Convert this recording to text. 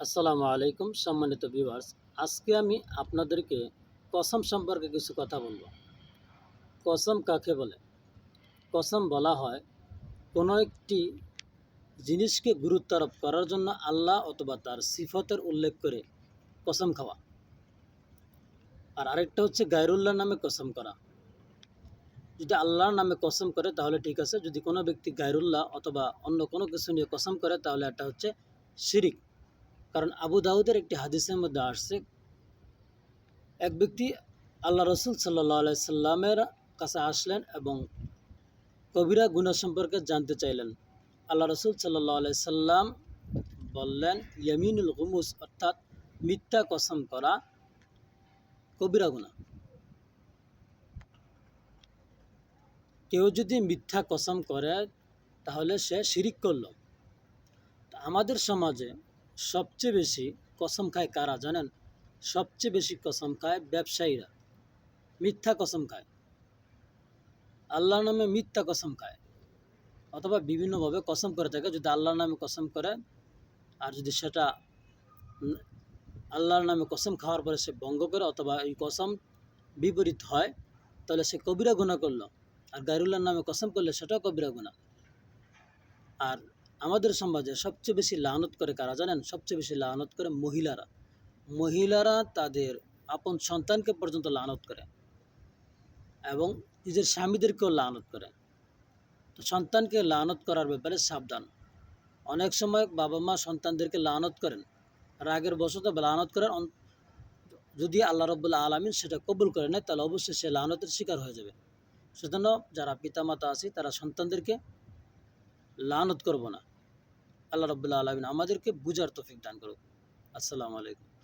আসসালামু আলাইকুম, সম্মানিত ভিউয়ার্স আজকে আমি আপনাদেরকে কসম সম্পর্কে কিছু কথা বলব। কসম কাকে বলে? কসম বলা হয় কোনো একটি জিনিসকে গুরুত্ব আরোপ করার জন্য আল্লাহ অথবা তার সিফতের উল্লেখ করে কসম খাওয়া। আর আরেকটা হচ্ছে গায়রুল্লাহ নামে কসম করা। যদি আল্লাহর নামে কসম করে, তাহলে ঠিক আছে। যদি কোনো ব্যক্তি গায়রুল্লাহ অথবা অন্য কোনো কিছু নিয়ে কসম করে, তাহলে এটা হচ্ছে শিরিক। কারণ আবু দাউদের একটি হাদিসের মধ্যে আসছে, এক ব্যক্তি আল্লাহ রসুল সাল্লাহ সাল্লামের কাছে আসলেন এবং কবিরা গুণা সম্পর্কে জানতে চাইলেন। আল্লাহ রসুল সাল্লাহ সাল্লাম বললেন, ইয়ামিনুল গুমুস অর্থাৎ মিথ্যা কসম করা কবিরা গুণা কেউ যদি মিথ্যা কসম করে, তাহলে সে শিরিক করল। আমাদের সমাজে সবচেয়ে বেশি কসম খায় কারা জানেন? সবচেয়ে বেশি কসম খায় ব্যবসায়ীরা। মিথ্যা কসম খায়। আল্লাহর নামে মিথ্যা কসম খায়। অথবা বিভিন্নভাবে কসম করে থাকে। যদি আল্লাহর নামে কসম করে আর যদি সেটা আল্লাহর নামে কসম খাওয়ার পরে সে ভঙ্গ করে অথবা এই কসম বিপরীত হয়, তাহলে সে কবিরা গুণা করল। আর গাইরুল্লাহর নামে কসম করলে সেটাও কবিরা গুণা আর আমাদের সমাজে সবচেয়ে বেশি লানত করে কারা জানেন? সবচেয়ে বেশি লানত করে মহিলারা। মহিলারা তাদের আপন সন্তানকে পর্যন্ত লানত করে এবং নিজের স্বামীদেরকেও লানত করে। তো সন্তানকে লানত করার ব্যাপারে সাবধান। অনেক সময় বাবা মা সন্তানদেরকে লানত করেন। রাগের বশত লানত করেন যদি আল্লাহ রব্বুল্লা আলমিন সেটা কবুল করে নেয়, তাহলে অবশ্যই সে লানতের শিকার হয়ে যাবে। সেজন্য যারা পিতামাতা আছে, তারা সন্তানদেরকে লানত করব না। আল্লাহ রবুল্লা আলমিন আমাদেরকে বুঝার তফিক দান করুক। আসসালামু আলাইকুম।